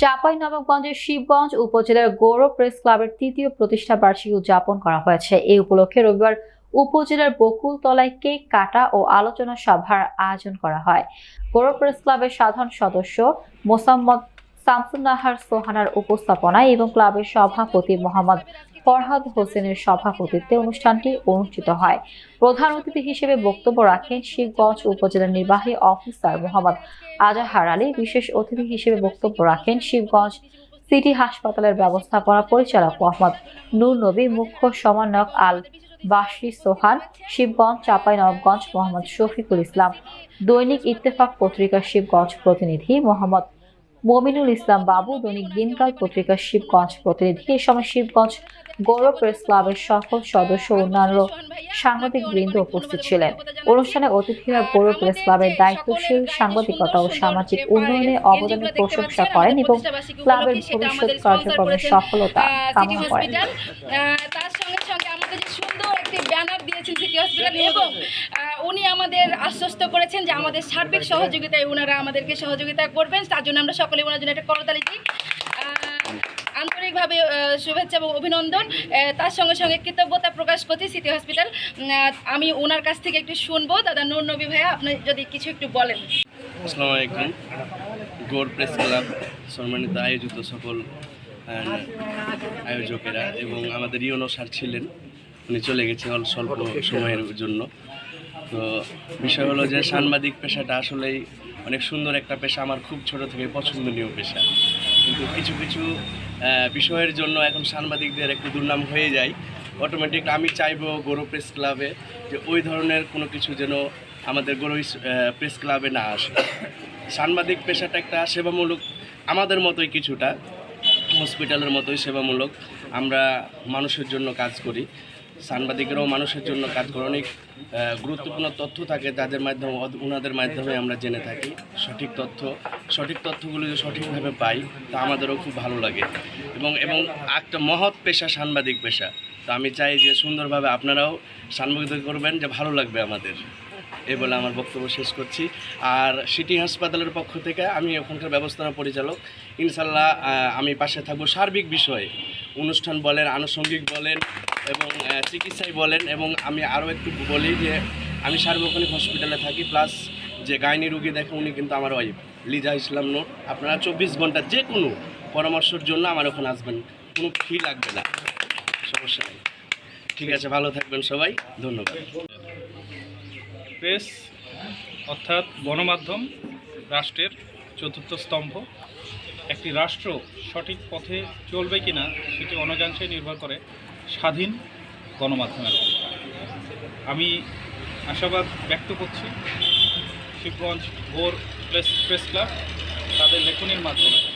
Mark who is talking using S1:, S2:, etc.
S1: চাপাই নবাবগঞ্জের শিবগঞ্জ উপজেলার গৌরব প্রেস ক্লাবের তৃতীয় প্রতিষ্ঠা বার্ষিকী উদযাপন করা হয়েছে। এই উপলক্ষে রবিবার উপজেলার বকুলতলায় কেক কাটা ও আলোচনা সভার আয়োজন করা হয়। গৌরব প্রেস ক্লাবের সাধারণ সদস্য মোসাম্মদ শামসুন্নাহার সোহানার উপস্থাপনায় এবং ক্লাবের সভাপতি মোহাম্মদ ফরহাদ হোসেনের সভাপতিত্বে অনুষ্ঠানটি অনুষ্ঠিত হয়। প্রধান অতিথি হিসেবে বক্তব্য রাখেন শিবগঞ্জ উপজেলার নির্বাহী অফিসার মোহাম্মদ আজাহার আলী। বিশেষ অতিথি হিসেবে বক্তব্য রাখেন শিবগঞ্জ সিটি হাসপাতালের ব্যবস্থাপনা পরিচালক মোহাম্মদ নূর নবী, মুখ্য সমন্বয়ক আল বাসরি সোহান, শিবগঞ্জ, চাঁপাইনবাবগঞ্জ মোহাম্মদ শফিকুল ইসলাম, দৈনিক ইত্তেফাক পত্রিকার শিবগঞ্জ প্রতিনিধি মোহাম্মদ মমিনুল ইসলাম বাবু, দৈনিক দিনকাল পত্রিকার শিবগঞ্জ প্রতিনিধি। এ সময় শিবগঞ্জ গৌরব প্রেস ক্লাবের সকল সদস্য অন্যান্য সাংবাদিক বৃন্দ উপস্থিত ছিলেন। অনুষ্ঠানে অতিথিরা গৌরব প্রেস ক্লাবের দায়িত্বশীল সাংবাদিকতা ও সামাজিক উন্নয়নে অবদানের প্রশংসা করেন এবং ক্লাবের ভবিষ্যৎ কার্যক্রমের সফলতা কামনা করেন।
S2: তার সঙ্গে সঙ্গে আমাকে যে সুন্দর একটি ব্যানার দিয়েছেন সিটি হসপিটাল এবং উনি আমাদের আশ্বস্ত করেছেন যে আমাদের সার্বিক সহযোগিতায় ওনারা আমাদেরকে সহযোগিতা করবেন। তার জন্য আমরা সকলে ওনার জন্য একটা করতালি দিই। আন্তরিকভাবে শুভেচ্ছা এবং অভিনন্দন। তার সঙ্গে সঙ্গে কৃতজ্ঞতা প্রকাশ করছি সিটি হসপিটাল আমি ওনার কাছ থেকে একটু শুনব। দাদা নূর নবী ভাইয়া আপনি যদি কিছু একটু বলেন।
S3: আসসালামু আলাইকুম। গোর প্রেস ক্লাব সম্মানিত আয়োজিত সকল আয়োজকেরা এবং আমাদের ইউনো স্যার ছিলেন। উনি চলে গেছে অল স্বল্প সময়ের জন্য। তো বিষয় হলো যে সাংবাদিক পেশাটা আসলেই অনেক সুন্দর একটা পেশা, আমার খুব ছোট থেকে পছন্দনীয় পেশা। কিন্তু কিছু কিছু বিষয়ের জন্য এখন সাংবাদিকদের একটু দুর্নাম হয়ে যায়। অটোমেটিক আমি চাইব গৌরব প্রেস ক্লাবে যে ওই ধরনের কোনো কিছু যেন আমাদের গৌরব প্রেস ক্লাবে না আসে। সাংবাদিক পেশাটা একটা সেবামূলক, আমাদের মতোই কিছুটা হসপিটালের মতোই সেবামূলক। আমরা মানুষের জন্য কাজ করি। সাংবাদিকেরাও মানুষের জন্য কাজ করে। অনেক গুরুত্বপূর্ণ তথ্য থাকে যাদের মাধ্যমে ওনাদের মাধ্যমে আমরা জেনে থাকি। সঠিক তথ্য, সঠিক তথ্যগুলো যদি সঠিকভাবে পাই, তা আমাদেরও খুব ভালো লাগে। এবং এবং একটা মহৎ পেশা সাংবাদিক পেশা। তো আমি চাই যে সুন্দরভাবে আপনারাও সাংবাদিক করবেন, যে ভালো লাগবে আমাদের। এই বলে আমার বক্তব্য শেষ করছি। আর সিটি হাসপাতালের পক্ষ থেকে আমি ওখানকার ব্যবস্থাপনা পরিচালক। ইনশাল্লাহ আমি পাশে থাকব সার্বিক বিষয়ে। অনুষ্ঠান বলেন, আনুষঙ্গিক বলেন এবং আহ, চিকিৎসায় বলেন এবং আমি আরও একটু বলি যে আমি সার্বক্ষণিক হসপিটালে থাকি প্লাস যে গাইনি রুগী দেখে উনি কিন্তু আমার ওয়াইফ লিজা ইসলাম নোট। আপনারা চব্বিশ ঘণ্টা যে কোনো পরামর্শের জন্য আমার ওখানে আসবেন কোনো ফি লাগবে না সমস্যা নেই। ঠিক আছে ভালো থাকবেন সবাই ধন্যবাদ।
S4: প্রেস অর্থাৎ গণমাধ্যম রাষ্ট্রের চতুর্থ স্তম্ভ একটি রাষ্ট্র সঠিক পথে চলবে কিনা সেটি অনেকাংশে নির্ভর করে। স্বাধীন গণমাধ্যমের আমি আশাবাদ ব্যক্ত করছি শিবগঞ্জ ভোর প্রেস প্রেস ক্লাব তাদের লেখনীর মাধ্যমে।